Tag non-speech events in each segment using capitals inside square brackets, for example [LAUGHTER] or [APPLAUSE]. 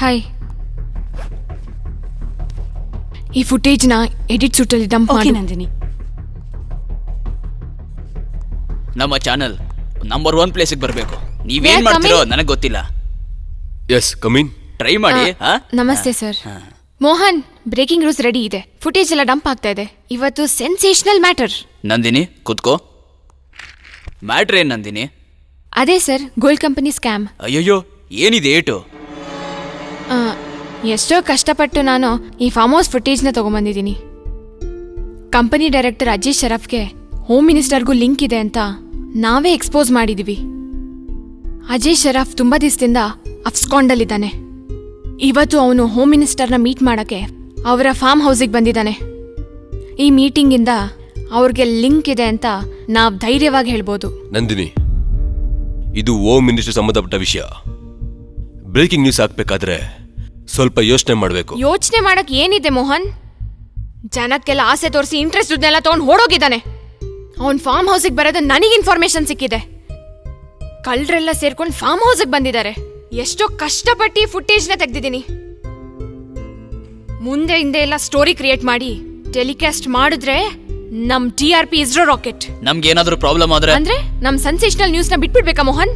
Hi ಈ ಫುಟೇಜ್ನ edit ಸೂಟಲ್ಲಿ ಡಂಪ್ ಓಕೆ ಮಾಡಿ. ನಂದಿನಿ. ನಮ್ಮ ಚಾನಲ್ ನಂಬರ್ ಒನ್ ಪ್ಲೇಸಿಗೆ ಬರಬೇಕು. ನೀವೇನ್ Yeah, ಮಾಡ್ತಿರೋ coming. ನನಗೆ ಗೊತ್ತಿಲ್ಲ. ಎಸ್ ಕಮೀನ್ ಟ್ರೈ ಮಾಡಿ ಹಾ? ಆ? ನಮಸ್ತೆ sir Mohan breaking news ready ಇದೆ. ಫುಟೇಜ್ ಎಲ್ಲ ಡಂಪ್ ಆಗ್ತಾ ಇದೆ. ಇವತ್ತು ಸೆನ್ಸೇಷನಲ್ ಮ್ಯಾಟರ್ ನಂದಿನಿ ಕುತ್ಕೋ. ಮ್ಯಾಟ್ರ್ ಏನ್ ನಂದಿನಿ? ಅದೇ ಸರ್ ಗೋಲ್ಡ್ ಕಂಪನಿ ಸ್ಕ್ಯಾಮ್ ಅಯ್ಯೋ ಏನಿದೆ ಏಟು? ಎಷ್ಟೋ ಕಷ್ಟಪಟ್ಟು ನಾನು ಈ ಫಾರ್ಮ್ ಹೌಸ್ ಫುಟೇಜ್ನ ತೊಗೊಂಬಂದಿದ್ದೀನಿ. ಕಂಪನಿ ಡೈರೆಕ್ಟರ್ ಅಜಯ್ ಶರಫ್ಗೆ ಹೋಮ್ ಮಿನಿಸ್ಟರ್ಗೂ ಲಿಂಕ್ ಇದೆ ಅಂತ ನಾವೇ ಎಕ್ಸ್ಪೋಸ್ ಮಾಡಿದ್ದೀವಿ ಅಜಯ್ ಶರಫ್ ತುಂಬ ದಿವಸದಿಂದ ಅಫ್ಸ್ಕಾಂಡಲ್ಲಿದ್ದಾನೆ. ಇವತ್ತು ಅವನು ಹೋಮ್ ಮಿನಿಸ್ಟರ್ನ ಮೀಟ್ ಮಾಡೋಕ್ಕೆ ಅವರ ಫಾರ್ಮ್ ಹೌಸಿಗೆ ಬಂದಿದ್ದಾನೆ. ಈ ಮೀಟಿಂಗಿಂದ ಅವ್ರಿಗೆ ಲಿಂಕ್ ಇದೆ ಅಂತ ನಾವು ಧೈರ್ಯವಾಗಿ ಹೇಳ್ಬೋದು. ನಂದಿನಿ, ಇದು ಓಮ್ ಮಿನಿಸ್ಟರ್ ಸಂಬಂಧಪಟ್ಟ ವಿಷಯ. ಬ್ರೇಕಿಂಗ್ ನ್ಯೂಸ್ ಹಾಕ್ಬೇಕಾದ್ರೆ ಸ್ವಲ್ಪ ಯೋಚನೆ ಮಾಡಬೇಕು. ಯೋಚನೆ ಮಾಡಕ್ ಏನಿದೆ ಮೋಹನ್? ಜನಕ್ಕೆಲ್ಲ ಆಸೆ ತೋರಿಸಿ ಇಂಟ್ರೆಸ್ಟ್ ದುಡ್ಡೆಲ್ಲ ತಗೊಂಡು ಓಡೋಗಿದ್ದಾನೆ. ಅವನ್ ಫಾರ್ಮ್ ಹೌಸಿಗೆ ಬರೋದು ನನಗೆ ಇನ್ಫಾರ್ಮೇಶನ್ ಸಿಕ್ಕಿದೆ. ಕಳ್ಳರೆಲ್ಲ ಸೇರ್ಕೊಂಡು ಫಾರ್ಮ್ ಹೌಸಿಗೆ ಬಂದಿದ್ದಾರೆ. ಎಷ್ಟೋ ಕಷ್ಟಪಟ್ಟು ಫುಟೇಜ್ನ ತೆಗ್ದಿದ್ದೀನಿ. ಮುಂದೆ ಹಿಂದೆ ಎಲ್ಲ ಸ್ಟೋರಿ ಕ್ರಿಯೇಟ್ ಮಾಡಿ ಟೆಲಿಕಾಸ್ಟ್ ಮಾಡಿದ್ರೆ ನಮ್ T R P ISRO rocket ನಮ್ಗೆ ಏನಾದ್ರೂ ಪ್ರಾಬ್ಲಮ್ ಆದ್ರೆ ಅಂದ್ರೆ ನಮ್ ಸೆನ್ಸೇಷನಲ್ ನ್ಯೂಸ್ನ ಬಿಟ್ಬಿಡ್ಬೇಕಾ ಮೋಹನ್?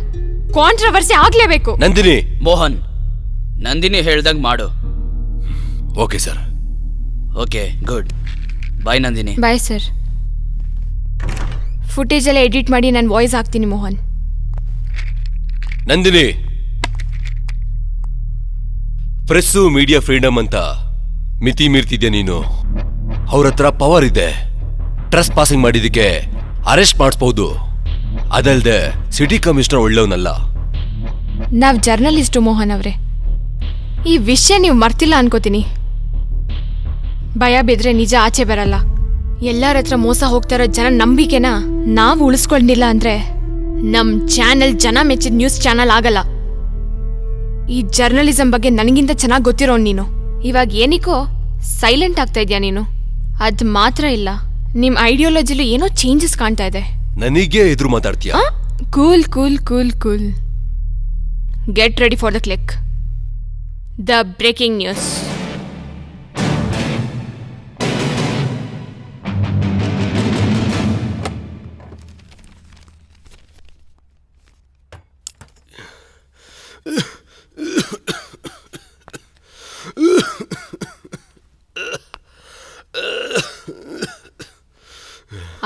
ಕಾಂಟ್ರವರ್ಸಿ ಆಗ್ಲೇಬೇಕು. ನಂದಿನಿ! ಮೋಹನ್ ನಂದಿನಿ ಹೇಳ್ದಂಗ್ ಮಾಡು. Okay sir. Okay good. Bye Nandini. Bye sir. Footage ಎಲ್ಲ ಎಡಿಟ್ ಮಾಡಿ ನಾನು ವಾಯ್ಸ್ ಹಾಕ್ತೀನಿ Mohan. Nandini. Press media freedom ಅಂತ ಮಿತಿ ಮೀರ್ತಿದ್ಯಾ ನೀನು? ಅವ್ರ ಹತ್ರ ಪವರ್ ಇದೆ. ಟ್ರಸ್ಟ್ ಪಾಸಿಂಗ್ ಮಾಡಿದ್ದಕ್ಕೆ ಅರೆಸ್ಟ್ ಮಾಡಿಸ್ಬೋದು. ಅದಲ್ಲದೆ ಸಿಟಿ ಕಮಿಷನರ್ ಒಳ್ಳೆಯವನಲ್ಲ. ನಾವು ಜರ್ನಲಿಸ್ಟು ಮೋಹನ್ ಅವರೇ. ಈ ವಿಷಯ ನೀವು ಮರ್ತಿಲ್ಲ ಅನ್ಕೋತೀನಿ. ಭಯ ಬಿದ್ರೆ ನಿಜ ಆಚೆ ಬರಲ್ಲ. ಎಲ್ಲರ ಹತ್ರ ಮೋಸ ಹೋಗ್ತಾರೋ ಜನ ನಂಬಿಕೆನ ನಾವು ಉಳಿಸ್ಕೊಂಡಿಲ್ಲ ಅಂದ್ರೆ ನಮ್ ಚಾನೆಲ್ ಜನ ಮೆಚ್ಚಿದ ನ್ಯೂಸ್ ಚಾನಲ್ ಆಗಲ್ಲ. ಈ ಜರ್ನಲಿಸಂ ಬಗ್ಗೆ ನನಗಿಂತ ಚೆನ್ನಾಗಿ ಗೊತ್ತಿರೋ ನೀನು. ಇವಾಗ ಏನಿಕೋ ಸೈಲೆಂಟ್ ಆಗ್ತಾ ಇದೆಯಾ ನೀನು? ಅದ್ ಮಾತ್ರ ಇಲ್ಲ. ನಿಮ್ ಐಡಿಯಾಲಜಿಲಿ ಏನೋ ಚೇಂಜಸ್ ಕಾಣ್ತಾ ಇದೆ. ನನಗೆ ಎದುರು ಮಾತಾಡ್ತೀಯ? Cool cool cool cool. Get ready for the click. The breaking news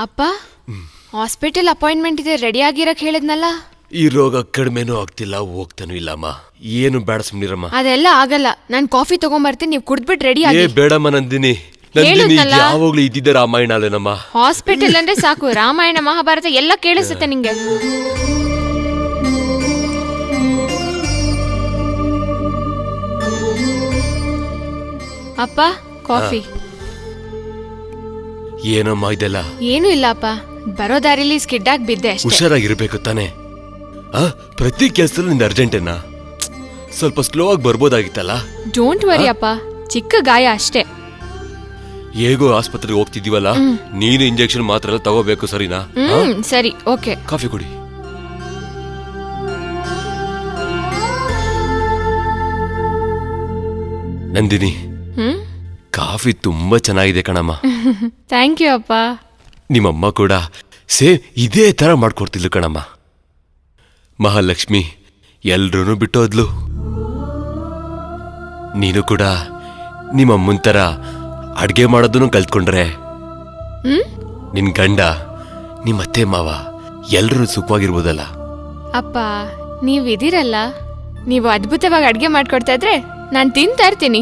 ಅಪ್ಪ ಹಾಸ್ಪಿಟಲ್ ಅಪಾಯಿಂಟ್ಮೆಂಟ್ ಇದೆ ರೆಡಿ ಆಗಿರಕ್ಕೆ ಹೇಳಿದ್ನಲ್ಲ? ಈ ರೋಗ ಕಡಿಮೆನೂ ಆಗ್ತಿಲ್ಲ ಹೋಗ್ತಾನೂ ಇಲ್ಲಮ್ಮ ಏನು ಬೇಡ ಸುಮ್ನಿರಮ್ಮ. ಅದೆಲ್ಲ ಆಗಲ್ಲ. ನಾನು ಕಾಫಿ ತಗೊಂಬರ್ತೀನಿ ನೀವು ಕುಡ್ದ್ಬಿಟ್ಟು ರೆಡಿ ಏ ಆಗಿ. ಬೇಡಮ್ಮ ನಂದಿನಿ. ನಂದಿನಿ ಹೇಳುದ್ನಲ್ಲ? ಯಾವಾಗ್ಲೂ ಇದ್ದಿದ್ದೆ ರಾಮಾಯಣ ಅಲ್ಲೇನಮ್ಮ ಹಾಸ್ಪಿಟಲ್ ಅಂದ್ರೆ ಸಾಕು. ರಾಮಾಯಣ ಮಹಾಭಾರತ ಎಲ್ಲ ಕೇಳಿಸುತ್ತೆ ನಿಂಗೆ. ಅಪ್ಪ ಕಾಫಿ. ಏನಮ್ಮ ಇದೆಲ್ಲ? ಏನೂ ಇಲ್ಲ ಅಪ್ಪ ಬರೋ ದಾರಿಲಿ ಸ್ಕಿಡ್ ಆಗಿ ಬಿದ್ದೆ ಅಷ್ಟೇ. ಹುಷಾರಾಗಿರ್ಬೇಕು ತಾನೆ. ಆ ಪ್ರತಿ ಕೆಲ್ಸದಲ್ಲೂ ನಿಂದ ಅರ್ಜೆಂಟೇನಾ ಸ್ವಲ್ಪ ಸ್ಲೋ ಆಗಿ ಬರ್ಬೋದಾಗಿತ್ತಲ್ಲ? ಡೋಂಟ್ ವರಿ ಅಪ್ಪ. ಚಿಕ್ಕ ಗಾಯ ಅಷ್ಟೇ. ಹೇಗೋ ಆಸ್ಪತ್ರೆಗೆ ಹೋಗ್ತಿದೀವಲ್ಲ ನೀನು ಇಂಜೆಕ್ಷನ್ ಮಾತ್ರ ಎಲ್ಲ ತಗೋಬೇಕು ಸರಿನಾ? ಆ? ಹ್ಮ್ ಸರಿ ಓಕೆ. ಕಾಫಿ ಕುಡಿ. ನಂದಿನಿ ಹ್ಮ್? ಕಾಫಿ ತುಂಬಾ ಚೆನ್ನಾಗಿದೆ ಕಣಮ್ಮ. [LAUGHS] ಥ್ಯಾಂಕ್ ಯು ಅಪ್ಪ. ನಿಮ್ಮಮ್ಮ ಕೂಡ ಸೇಮ್ ಇದೇ ತರ ಮಾಡ್ಕೊಡ್ತಿದ್ಲು ಕಣಮ್ಮ. ಮಹಾಲಕ್ಷ್ಮಿ ಎಲ್ರೂ ಬಿಟ್ಟೋದ್ಲು. ನೀನು ಕೂಡ ನಿಮ್ಮಮ್ಮನ ಥರ ಅಡ್ಗೆ ಮಾಡೋದನ್ನು ಕಲ್ತ್ಕೊಂಡ್ರೆ. ಹ್ಮ್? ನಿನ್ ಗಂಡ ನಿಮ್ಮ ಅತ್ತೆ ಮಾವ ಎಲ್ಲರೂ ಸುಖವಾಗಿರ್ಬೋದಲ್ಲ. ಅಪ್ಪ ನೀವು ಇದಿರಲ್ಲ ನೀವು ಅದ್ಭುತವಾಗಿ ಅಡ್ಗೆ ಮಾಡ್ಕೊಡ್ತಾ ಇದ್ರೆ ನಾನು ತಿಂತಾ ಇರ್ತೀನಿ.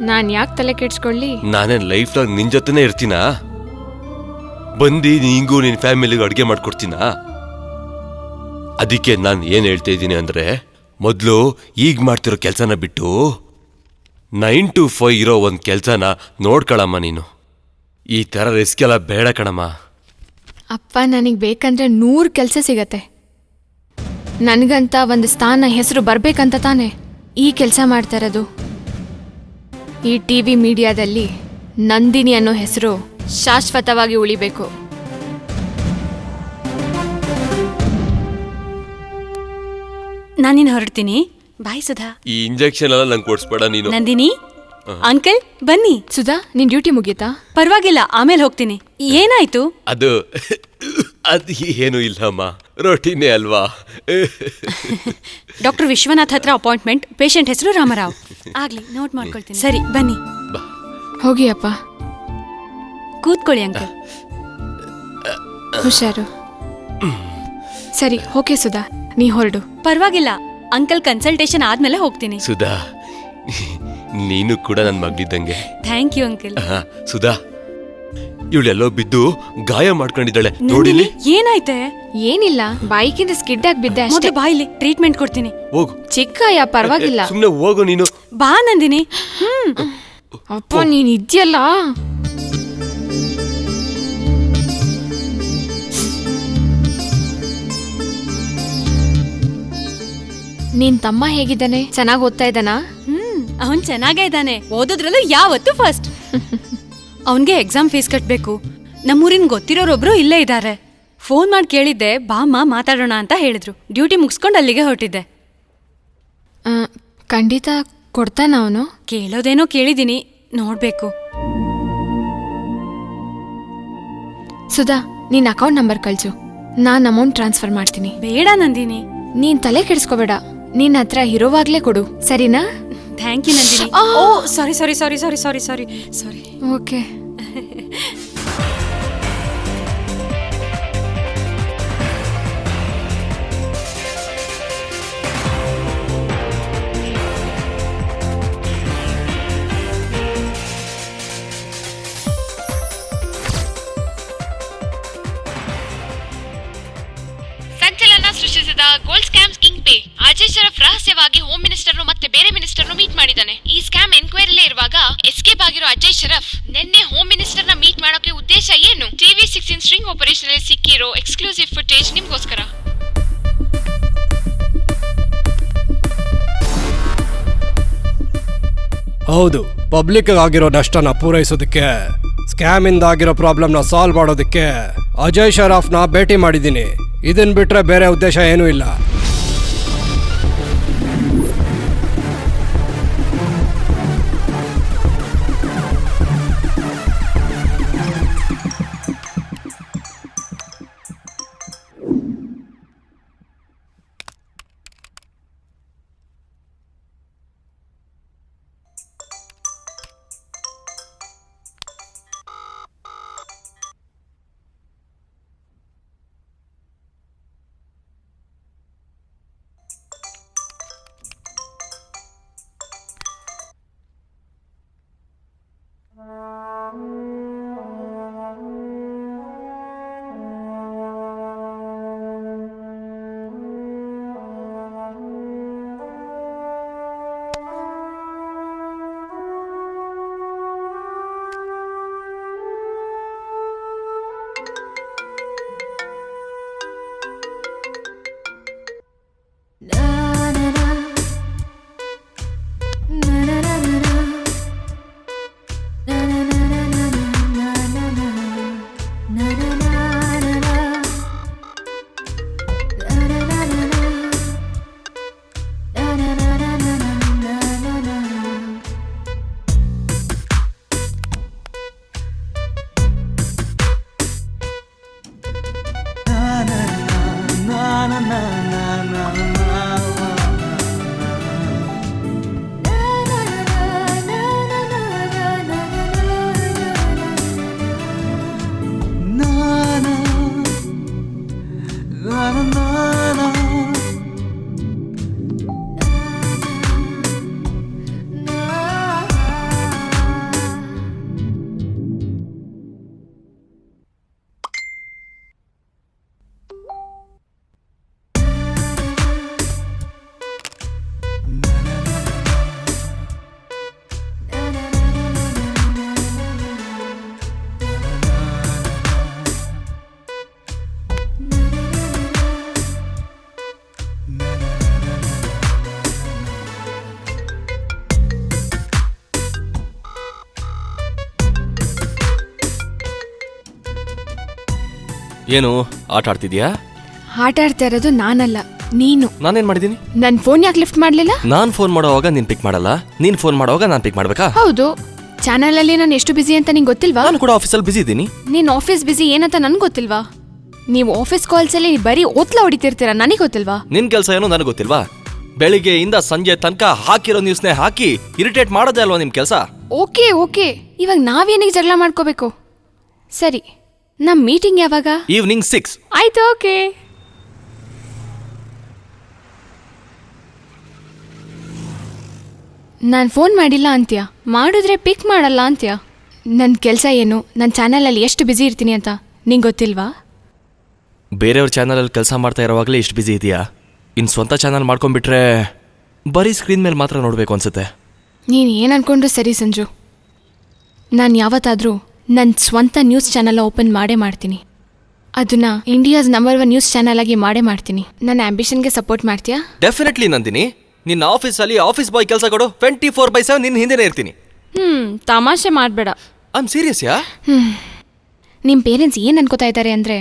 ನಾನು ಯಾಕೆ ತಲೆ ಕೆಡ್ಸ್ಕೊಳ್ಳಿ? ನಾನೇನ್ ಲೈಫ್ ಲಾಂಗ್ ನಿನ್ ಜೊತೆನೇ ಇರ್ತೀನಾ? ಬಂದು ನಿಂಗೂ ನಿನ್ ಫ್ಯಾಮಿಲಿಗೂ ಅಡ್ಗೆ ಮಾಡ್ಕೊಡ್ತೀನಾ? ಅದಕ್ಕೆ ನಾನು ಏನು ಹೇಳ್ತಾ ಇದ್ದೀನಿ ಅಂದರೆ, ಮೊದಲು ಈಗ ಮಾಡ್ತಿರೋ ಕೆಲಸನ ಬಿಟ್ಟು ನೈನ್ ಟು ಫೈವ್ ಇರೋ ಒಂದು ಕೆಲಸನ ನೋಡ್ಕೊಳಮ್ಮ ನೀನು. ಈ ಥರ ರಿಸ್ಕ್ ಎಲ್ಲ ಬೇಡ ಕಣಮ್ಮ. ಅಪ್ಪ, ನನಗೆ ಬೇಕಂದ್ರೆ ನೂರು ಕೆಲಸ ಸಿಗತ್ತೆ. ನನಗಂತ ಒಂದು ಸ್ಥಾನ ಹೆಸರು ಬರಬೇಕಂತ ತಾನೆ ಈ ಕೆಲಸ ಮಾಡ್ತಾ ಇರೋದು. ಈ ಟಿ ವಿ ಮೀಡಿಯಾದಲ್ಲಿ ನಂದಿನಿ ಅನ್ನೋ ಹೆಸರು ಶಾಶ್ವತವಾಗಿ ಉಳಿಬೇಕು. ನಾನಿನ್ ಹೊರಡ್ತೀನಿ. ಬಾಯ್ ಸುಧಾ. ಈ ಇಂಜೆಕ್ಷನ್ ಎಲ್ಲ ನಂಗೆ ಕೊಡ್ಸ್ಬೇಡ ನೀನು. ನಂದಿನಿ ಅಂಕಲ್ ಬನ್ನಿ. ಸುಧಾ ನಿನ್ ಡ್ಯೂಟಿ ಮುಗೀತಾ ಪರವಾಗಿಲ್ಲ ಆಮೇಲೆ ಹೋಗ್ತೀನಿ. ಏನಾಯ್ತು? ಅದು ಅದು ಏನು ಇಲ್ಲಮ್ಮ ರೊಟ್ಟಿನೇ ಅಲ್ವಾ? ಡಾಕ್ಟರ್ ವಿಶ್ವನಾಥ್ ಹತ್ರ ಅಪಾಯಿಂಟ್ಮೆಂಟ್ ಪೇಷಂಟ್ ಹೆಸರು ರಾಮರಾವ್. ಆಗ್ಲಿ ನೋಟ್ ಮಾಡ್ಕೊಳ್ತೀನಿ. ಸರಿ ಬನ್ನಿ. ಹೋಗಿ ಅಪ್ಪ. ಕೂತ್ಕೊಳ್ಳಿ ಅಂಕಲ್ ಹುಷಾರು. ಸರಿ ಓಕೆ ಸುಧಾ. ನೀ ಹೊರಡು. ಪರವಾಗಿಲ್ಲ. ಅಂಕಲ್ ಕನ್ಸಲ್ಟೇಷನ್ ಆದ್ಮೇಲೆ ಹೋಗ್ತೀನಿ. ಸುಧಾ ನೀನು ಕೂಡ ನನ್ನ ಮಗಳಿದ್ದಂಗೆ. ಥ್ಯಾಂಕ್ ಯು ಅಂಕಲ್ ಆಹಾ, ಸುಧಾ. ಇವಳೆಲ್ಲೋ ಬಿದ್ದು ಗಾಯ ಮಾಡ್ಕೊಂಡಿದ್ದಾಳೆ. ನೋಡಿಲಿ ಏನಾಯ್ತೆ? ಏನಿಲ್ಲ ಬೈಕಿಂದ ಸ್ಕಿಡ್ ಆಗಿ ಬಿದ್ದೆ ಅಷ್ಟೇ. ಬಾಯಿಲಿ ಟ್ರೀಟ್ಮೆಂಟ್ ಕೊಡ್ತೀನಿ. ಹೋಗು. ಚಿಕ್ಕಯ್ಯ ಪರವಾಗಿಲ್ಲ. ಸುಮ್ನೆ ಹೋಗು ನೀನು. ಬಾ ನಂದಿನಿ. ಹ್ಮ್. ಅಪ್ಪ ನೀನ್ ಇದ್ಯಲ್ಲ? ನಿನ್ ತಮ್ಮ ಹೇಗಿದ್ದಾನೆ? ಚೆನ್ನಾಗ್ ಓದ್ತಾ ಇದ್ದಾನಾ? ಹ್ಮ್ ಅವನ್ ಚೆನ್ನಾಗೇ ಇದ್ದಾನೆ. ಓದೋದ್ರಲ್ಲೂ ಯಾವತ್ತು ಫಸ್ಟ್ ಅವನ್ಗೆ ಎಕ್ಸಾಮ್ ಫೀಸ್ ಕಟ್ಬೇಕು. ನಮ್ಮೂರಿನ ಗೊತ್ತಿರೋರೊಬ್ರು ಇಲ್ಲೇ ಇದ್ದಾರೆ ಫೋನ್ ಮಾಡಿ ಕೇಳಿದ್ದೆ ಬಾಮ್ಮ ಮಾತಾಡೋಣ ಅಂತ ಹೇಳಿದ್ರು. ಡ್ಯೂಟಿ ಮುಗಿಸ್ಕೊಂಡು ಅಲ್ಲಿಗೆ ಹೊರಟಿದ್ದೆ. ಆ, ಖಂಡಿತ ಕೊಡ್ತಾನ ಅವನು? ಕೇಳೋದೇನೋ ಕೇಳಿದ್ದೀನಿ ನೋಡ್ಬೇಕು. ಸುಧಾ ನಿನ್ ಅಕೌಂಟ್ ನಂಬರ್ ಕಳ್ಸು. ನಾನ್ ಅಮೌಂಟ್ ಟ್ರಾನ್ಸ್ಫರ್ ಮಾಡ್ತೀನಿ. ಬೇಡ ನಂದಿನಿ. ನೀನ್ ತಲೆ ಕೆಡಿಸ್ಕೋಬೇಡ. ನಿನ್ ಹತ್ರ ಇರೋವಾಗ್ಲೇ ಕೊಡು ಸರಿನಾ? Thank you Nandini oh sorry sorry sorry sorry sorry sorry sorry okay sting operation ಅಲ್ಲಿ ಸಿಕ್ಕಿರೋ ಎಕ್ಸ್ಕ್ಲೂಸಿವ್ ಫುಟೇಜ್ ನಿಮ್ಗೋಸ್ಕರ. ಹೌದು ಪಬ್ಲಿಕ್ ಆಗಿರೋ ನಷ್ಟನ ಪೂರೈಸೋದಕ್ಕೆ ಸ್ಕ್ಯಾಮ್ ಇಂದ ಆಗಿರೋ ಪ್ರಾಬ್ಲಮ್ನ ಸಾಲ್ವ್ ಮಾಡೋದಕ್ಕೆ ಅಜಯ್ ಶರಾಫ್ನ ಭೇಟಿ ಮಾಡಿದ್ದೀನಿ. ಇದನ್ ಬಿಟ್ರೆ ಬೇರೆ ಉದ್ದೇಶ ಏನೂ ಇಲ್ಲ. ಏನು ಆಟ ಆಡ್ತಿದ್ಯಾ? ಆಟ ಆಡ್ತಾ ಇರೋದು ನಾನಲ್ಲ ನೀನು. ನಾನೇನ್ ಮಾಡಿದೀನಿ ನನ್ ಫೋನ್ ಯಾಕೆ ಲಿಫ್ಟ್ ಮಾಡಲಿಲ್ಲ? ನಾನ್ ಫೋನ್ ಮಾಡೋವಾಗ ನೀನ್ ಪಿಕ್ ಮಾಡಲ್ಲ. ನೀನ್ ಫೋನ್ ಮಾಡೋವಾಗ ನಾನ್ ಪಿಕ್ ಮಾಡ್ಬೇಕಾ? ಹೌದು. ಚಾನಲ್ ಅಲ್ಲಿ ನಾನು ಎಷ್ಟು ಬಿಸಿ ಅಂತ ನಿಂಗೆ ಗೊತ್ತಿಲ್ವಾ? ನಾನು ಕೂಡ ಆಫೀಸಲ್ಲಿ ಬಿಸಿ ಇದ್ದೀನಿ. ನೀನ್ ಆಫೀಸ್ ಬಿಸಿ ಏನಂತ ನನ್ಗೆ ಗೊತ್ತಿಲ್ವಾ? ನೀವು ಆಫೀಸ್ ಕಾಲ್ಸ್ ಅಲ್ಲಿ ಬರೀ ಓತ್ಲ ಹೊಡಿತಿರ್ತೀರಾ ನನಗೆ ಗೊತ್ತಿಲ್ವಾ? ನಿನ್ ಕೆಲಸ ಏನೋ ನನಗೆ ಗೊತ್ತಿಲ್ವಾ? ಬೆಳಿಗ್ಗೆಯಿಂದ ಸಂಜೆ ತನಕ ಹಾಕಿರೋ ನ್ಯೂಸ್ನೇ ಹಾಕಿ ಇರಿಟೇಟ್ ಮಾಡೋದೇ ಅಲ್ವಾ ನಿಮ್ ಕೆಲಸ? Okay okay. ಇವಾಗ ನಾವೇನಿಗೆ ಜಗಳ ಮಾಡ್ಕೋಬೇಕು? ಸರಿ. ನಮ್ ಮೀಟಿಂಗ್ ಯಾವಾಗ? ಈವ್ನಿಂಗ್ ಸಿಕ್ಸ್ ಆಯ್ತು ಓಕೆ. ನಾನು ಫೋನ್ ಮಾಡಿಲ್ಲ ಅಂತ್ಯ? ಮಾಡಿದ್ರೆ ಪಿಕ್ ಮಾಡಲ್ಲ ಅಂತ್ಯ? ನನ್ನ ಕೆಲಸ ಏನು? ನನ್ನ ಚಾನಲಲ್ಲಿ ಎಷ್ಟು ಬ್ಯುಸಿ ಇರ್ತೀನಿ ಅಂತ ನಿಂಗೆ ಗೊತ್ತಿಲ್ವಾ? ಬೇರೆಯವ್ರ ಚಾನಲಲ್ಲಿ ಕೆಲಸ ಮಾಡ್ತಾ ಇರೋವಾಗಲೇ ಇಷ್ಟು ಬಿಸಿ ಇದೆಯಾ? ಇನ್ನು ಸ್ವಂತ ಚಾನಲ್ ಮಾಡ್ಕೊಂಡ್ಬಿಟ್ರೆ ಬರೀ ಸ್ಕ್ರೀನ್ ಮೇಲೆ ಮಾತ್ರ ನೋಡಬೇಕು ಅನ್ಸುತ್ತೆ. ನೀನು ಏನು ಅನ್ಕೊಂಡ್ರು ಸರಿ ಸಂಜು. ನಾನು ಯಾವತ್ತಾದರೂ ನನ್ನ ಸ್ವಂತ ನ್ಯೂಸ್ ಚಾನಲ್ ಓಪನ್ ಮಾಡೇ ಮಾಡ್ತೀನಿ. ಅದನ್ನ India's number one news channel ಆಗಿ ಮಾಡೇ ಮಾಡ್ತೀನಿ. ನನ್ನ ಆ್ಯಂಬಿಷನ್ಗೆ ಸಪೋರ್ಟ್ ಮಾಡ್ತೀಯಾ? ಡೆಫಿನೆಟ್ಲಿ ನಂದಿನಿ. ನಿನ್ನ ಆಫೀಸಲ್ಲಿ ಆಫೀಸ್ ಬಾಯ್ ಕೆಲಸ ಕೊಡು. ಟ್ವೆಂಟಿ ಫೋರ್ ಬೈ ಸೆವೆನ್ ನಿನ್ನ ಹಿಂದೆನೇ ಇರ್ತೀನಿ. ಹ್ಮ್ ತಮಾಷೆ ಮಾಡಬೇಡ. ಐ ಆಮ್ ಸೀರಿಯಸ್ ಯಾ ನಿಮ್ಮ ಪೇರೆಂಟ್ಸ್ ಏನು ಅನ್ಕೋತಾ ಇದ್ದಾರೆ ಅಂದರೆ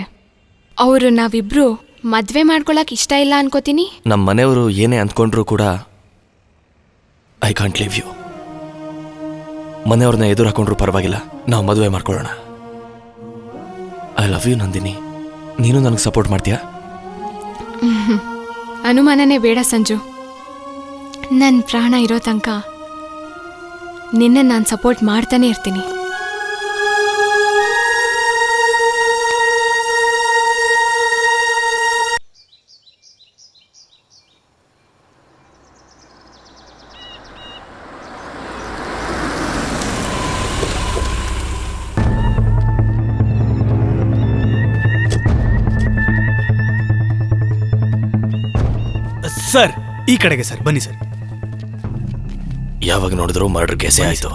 ಅವರು ನಾವಿಬ್ರು ಮದುವೆ ಮಾಡ್ಕೊಳಕ್ಕೆ ಇಷ್ಟ ಇಲ್ಲ ಅನ್ಕೋತೀನಿ? ನಮ್ಮ ಮನೆಯವರು ಏನೇ ಅಂದ್ಕೊಂಡ್ರು ಕೂಡ ಐ ಕಾಂಟ್ ಲಿವ್ ಯು ಮನೆಯವ್ರನ್ನ ಎದುರು ಹಾಕೊಂಡ್ರು ಪರವಾಗಿಲ್ಲ. ನಾವು ಮದುವೆ ಮಾಡ್ಕೊಳ್ಳೋಣ. I love you Nandini. ನೀನು ನನಗೆ ಸಪೋರ್ಟ್ ಮಾಡ್ತೀಯಾ? ಅನುಮಾನನೇ ಬೇಡ ಸಂಜು. ನನ್ನ ಪ್ರಾಣ ಇರೋ ತನಕ ನಿನ್ನ ನಾನು ಸಪೋರ್ಟ್ ಮಾಡ್ತಾನೆ ಇರ್ತೀನಿ. ಸರ್ ಈ ಕಡೆಗೆ ಸರ್ ಬನ್ನಿ ಸರ್. ಯಾವಾಗ ನೋಡಿದ್ರು ಮರ್ಡರ್ ಕೇಸೇ ಆಯ್ತು.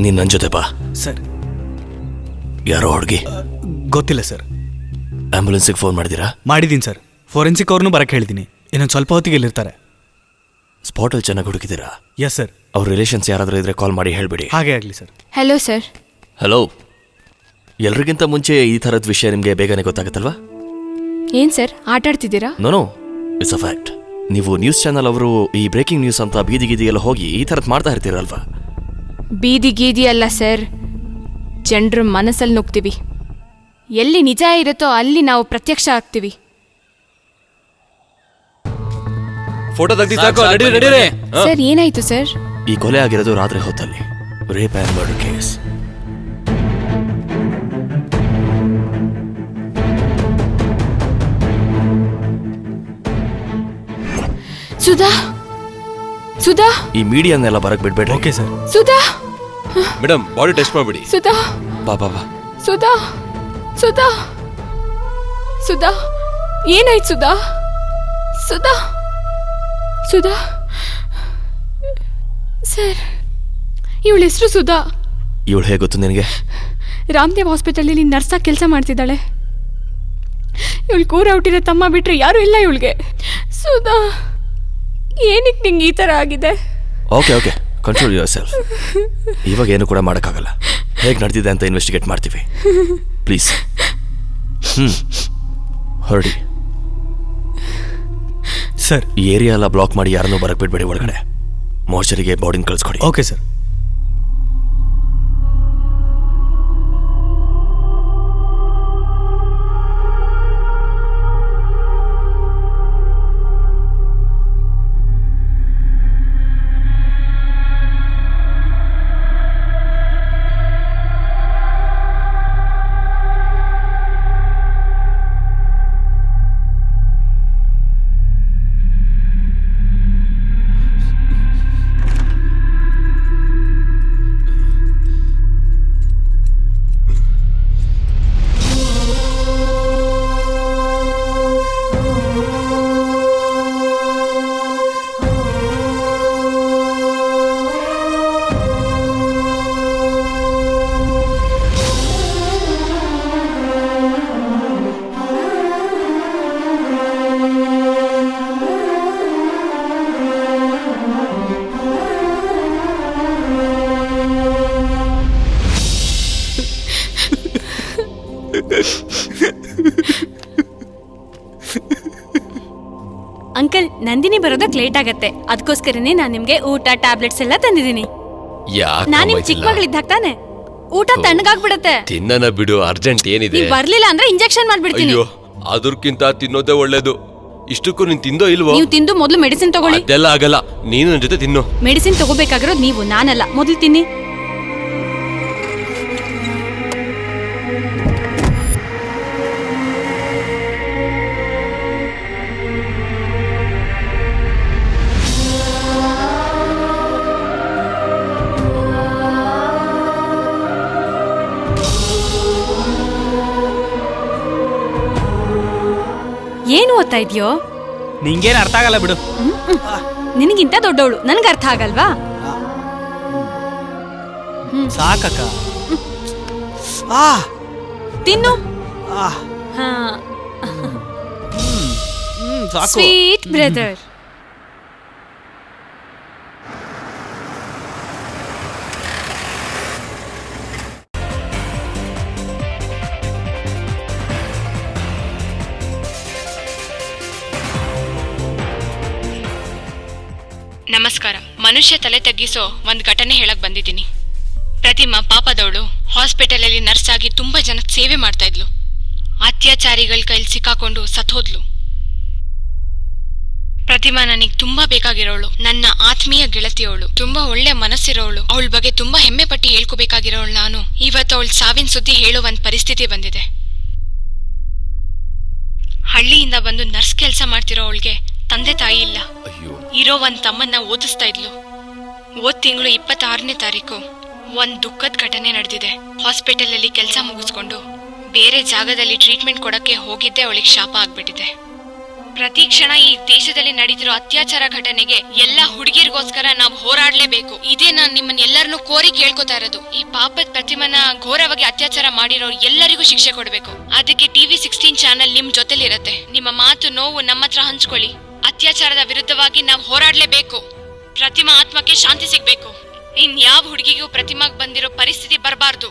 ನಿನ್ನ ನನ್ನ ಜೊತೆ ಬಾ. ಸರ್. ಯಾರೋ ಹುಡುಗಿ. ಗೊತ್ತಿಲ್ಲ ಸರ್. ಆಂಬ್ಯುಲೆನ್ಸಿಗೆ ಫೋನ್ ಮಾಡಿದೀರಾ ಮಾಡಿದ್ದೀನಿ ಸರ್. ಫೋರೆನ್ಸಿಕ್ ಅವ್ರನ್ನೂ ಬರಕ್ಕೆ ಹೇಳಿದ್ದೀನಿ ಇನ್ನೊಂದು ಸ್ವಲ್ಪ ಹೊತ್ತಿಗೆ ಇಲ್ಲಿರ್ತಾರೆ. ಸ್ಪಾಟಲ್ಲಿ ಚೆನ್ನಾಗಿ ಹುಡುಕಿದ್ದೀರಾ? ಎಸ್ ಸರ್ ಅವ್ರ ರಿಲೇಷನ್ಸ್ ಯಾರಾದರೂ ಇದ್ರೆ ಕಾಲ್ ಮಾಡಿ ಹೇಳಿಬಿಡಿ. ಹಾಗೆ ಆಗಲಿ ಸರ್ ಹಲೋ ಸರ್ ಹಲೋ ಎಲ್ರಿಗಿಂತ ಮುಂಚೆ ಈ ಥರದ ವಿಷಯ ನಿಮಗೆ ಬೇಗನೆ ಗೊತ್ತಾಗುತ್ತಲ್ವಾ? ಏನು ಸರ್ ಆಟ ಆಡ್ತಿದ್ದೀರಾ? No no it's a fact ನೀವು ನ್ಯೂಸ್ ಚಾನಲ್ ಅವರು ಈ ಬ್ರೇಕಿಂಗ್ ನ್ಯೂಸ್ ಅಂತ ಬೀದಿ ಗೀದಿಗೆಲ್ಲ ಹೋಗಿ ಈ ಥರದ್ದು ಮಾಡ್ತಾ ಇರ್ತೀರಲ್ವಾ? ಬೀದಿ ಗೀದಿ ಅಲ್ಲ ಸರ್ ಜನರ ಮನಸ್ಸಲ್ಲಿ ನುಗ್ತೀವಿ. ಎಲ್ಲಿ ನಿಜ ಇರುತ್ತೋ ಅಲ್ಲಿ ನಾವು ಪ್ರತ್ಯಕ್ಷ ಆಗ್ತೀವಿ. ಫೋಟೋ ತೆಗ್ದಿ ಸಾಕು, ನಡೀರಿ. ಸರ್ ಏನಾಯ್ತು ಸರ್? ಈ ಕೊಲೆ ಆಗಿರೋದು ರಾತ್ರಿ ಹೊತ್ತಲ್ಲಿ. Rape and murder case. Sudha? Sudha? ಈ ಮೀಡಿಯಾನೆಲ್ಲ ಬರಕ್ ಬಿಡ್ಬೇಡ್ರಿ. Okay sir. Sudha? Madam body test ಮಾಡ್ಬಿಡಿ. ಸುಧಾ? ಬಾ ಬಾ ಬಾ. ಸುಧಾ? ಸುಧಾ ಸುಧಾ ಏನಾಯ್ತು ಸುಧಾ? ಸುಧಾ ಸುಧಾ ಸರ್ ಇವಳ ಹೆಸರು ಸುಧಾ. ಇವಳು ಹೇಗೆ ಗೊತ್ತು ನಿನಗೆ? ರಾಮದೇವ್ ಹಾಸ್ಪಿಟಲಲ್ಲಿ ನರ್ಸಾಗಿ ಕೆಲಸ ಮಾಡ್ತಿದ್ದಾಳೆ. ಇವಳು ಕೂರ ಹುಟ್ಟಿರೋ ತಮ್ಮ ಬಿಟ್ಟರೆ ಯಾರೂ ಇಲ್ಲ ಇವಳಿಗೆ. ಸುಧಾ ಏನಕ್ಕೆ ನಿಂಗೆ ಈ ಥರ ಆಗಿದೆ? Okay okay control yourself ಇವಾಗ ಏನು ಕೂಡ ಮಾಡೋಕ್ಕಾಗಲ್ಲ. ಹೇಗೆ ನಡೆದಿದೆ ಅಂತ ಇನ್ವೆಸ್ಟಿಗೇಟ್ ಮಾಡ್ತೀವಿ. ಪ್ಲೀಸ್. ಹ್ಞೂ ಹೊರಡಿ. ಸರ್. ಏರಿಯಾ ಎಲ್ಲ ಬ್ಲಾಕ್ ಮಾಡಿ ಯಾರನ್ನೂ ಬರಕ್ಕೆ ಬಿಡಬೇಡಿ ಒಳಗಡೆ. ಮೋರ್ಚರಿಗೆ ಬಾಡಿನ ಕಳಿಸ್ಕೊಡಿ. Okay sir. ಲೇಟ್ ಆಗತ್ತೆ. ಅದಕ್ಕೋಸ್ಕರನೇ ನಾನು ನಿಮ್ಗೆ ಊಟ ಟ್ಯಾಬ್ಲೆಟ್ಸ್ ಎಲ್ಲ ತಂದಿದ್ದೀನಿ. ಯಾಕೆ ನಾನ್ ನಿಮ್ ಚಿಕ್ಕ ಮಗಳಿದ್ದಾಗ ತಾನೆ? ಊಟ ತಣ್ಣಗಾಗ್ಬಿಡತ್ತೆ. ತಿನ್ನನ ಬಿಡು ಅರ್ಜೆಂಟ್ ಏನಿದೆ? ನೀವ್ ಬರ್ಲಿಲ್ಲ ಅಂದ್ರೆ ಇಂಜೆಕ್ಷನ್ ಮಾಡ್ಬಿಡ್ತೀನಿ. ಅಯ್ಯೋ ಅದಕ್ಕಿಂತ ತಿನ್ನೋದೇ ಒಳ್ಳೇದು. ಇಷ್ಟಕ್ಕೂ ನೀನ್ ತಿಂದೋ ಇಲ್ವೋ? ನೀವು ತಿಂದು ಮೊದಲು ಮೆಡಿಸಿನ್ ತಗೊಳ್ಳಿ. ಅದೆಲ್ಲ ಆಗಲ್ಲ. ನೀನು ನನ್ನ ಜೊತೆ ತಿನ್ನು. ಮೆಡಿಸಿನ್ ತಗೋಬೇಕಾಗಿರೋದು ನೀವು ನಾನಲ್ಲ. ಮೊದಲು ತಿನ್ನಿ. ಓದ್ತಾ ಇದೆಯೋ? ನಿಂಗೇನು ಅರ್ಥ ಆಗಲ್ಲ ಬಿಡು. ನಿನಗಿಂತ ದೊಡ್ಡವಳು ನನಗೆ ಅರ್ಥ ಆಗಲ್ವಾ? ಸಾಕಕ್ಕ. ಆ. ತಿನ್ನು. ಹಾ. ಹ್ಮ್. ಸಾಕು. ಸ್ವೀಟ್ ಬ್ರದರ್ ನಮಸ್ಕಾರ. ಮನುಷ್ಯ ತಲೆ ತಗ್ಗಿಸೋ ಒಂದ್ ಘಟನೆ ಹೇಳಕ್ ಬಂದಿದ್ದೀನಿ. ಪ್ರತಿಮಾ ಪಾಪದವಳು ಹಾಸ್ಪಿಟಲಲ್ಲಿ ನರ್ಸ್ ಆಗಿ ತುಂಬಾ ಜನಕ್ಕೆ ಸೇವೆ ಮಾಡ್ತಾ ಇದ್ಲು. ಅತ್ಯಾಚಾರಿಗಳ ಕೈಲಿ ಸಿಕ್ಕಾಕೊಂಡು ಸತ್ಹೋದ್ಲು ಪ್ರತಿಮಾ ನನಗ್ ತುಂಬಾ ಬೇಕಾಗಿರೋಳು. ನನ್ನ ಆತ್ಮೀಯ ಗೆಳತಿಯವಳು. ತುಂಬಾ ಒಳ್ಳೆ ಮನಸ್ಸಿರೋಳು. ಅವಳ ಬಗ್ಗೆ ತುಂಬಾ ಹೆಮ್ಮೆ ಪಟ್ಟಿ ಹೇಳ್ಕೋಬೇಕಾಗಿರೋಳು ನಾನು. ಇವತ್ತು ಅವಳ ಸಾವಿನ ಸುದ್ದಿ ಹೇಳುವಂತ ಪರಿಸ್ಥಿತಿ ಬಂದಿದೆ. ಹಳ್ಳಿಯಿಂದ ಬಂದು ನರ್ಸ್ ಕೆಲಸ ಮಾಡ್ತಿರೋ ಅವಳಿಗೆ ತಂದೆ ತಾಯಿ ಇಲ್ಲ. ಅಯ್ಯೋ. ಇರೋ ಒಂದ್ ತಮ್ಮನ್ನ ಓದಿಸ್ತಾ ಇದ್ಲು. ಓದ್ ತಿಂಗಳು ಇಪ್ಪತ್ತಾರನೇ ತಾರೀಕು ಒಂದ್ ದುಃಖದ ಘಟನೆ ನಡೆದಿದೆ. ಹಾಸ್ಪಿಟಲ್ ಅಲ್ಲಿ ಕೆಲಸ ಮುಗಿಸ್ಕೊಂಡು ಬೇರೆ ಜಾಗದಲ್ಲಿ ಟ್ರೀಟ್ಮೆಂಟ್ ಕೊಡಕ್ಕೆ ಹೋಗಿದ್ದೆ ಅವಳಿಗೆ ಶಾಪ ಆಗ್ಬಿಟ್ಟಿದೆ. ಪ್ರತಿ ಕ್ಷಣ ಈ ದೇಶದಲ್ಲಿ ನಡೀತಿರೋ ಅತ್ಯಾಚಾರ ಘಟನೆಗೆ ಎಲ್ಲ ಹುಡುಗಿರ್ಗೋಸ್ಕರ ನಾವು ಹೋರಾಡ್ಲೇಬೇಕು. ಇದೇ ನಾನು ನಿಮ್ಮನ್ನ ಎಲ್ಲರನ್ನೂ ಕೋರಿ ಕೇಳ್ಕೊತಾ ಇರೋದು. ಈ ಪಾಪದ ಪ್ರತಿಮನ ಘೋರವಾಗಿ ಅತ್ಯಾಚಾರ ಮಾಡಿರೋ ಎಲ್ಲರಿಗೂ ಶಿಕ್ಷೆ ಕೊಡ್ಬೇಕು. ಅದಕ್ಕೆ ಟಿವಿ ಸಿಕ್ಸ್ಟೀನ್ ಚಾನೆಲ್ ನಿಮ್ ಜೊತೆಲಿರತ್ತೆ. ನಿಮ್ಮ ಮಾತು ನೋವು ನಮ್ಮ ಹತ್ರ ಹಂಚ್ಕೊಳ್ಳಿ. ಅತ್ಯಾಚಾರದ ವಿರುದ್ಧವಾಗಿ ನಾವು ಹೋರಾಡಲೇಬೇಕು. ಪ್ರತಿಮಾ ಆತ್ಮಕ್ಕೆ ಶಾಂತಿ ಸಿಗ್ಬೇಕು. ಇನ್ಯಾವ ಹುಡುಗಿಗೂ ಪ್ರತಿಮಾಗ್ ಬಂದಿರೋ ಪರಿಸ್ಥಿತಿ ಬರಬಾರ್ದು.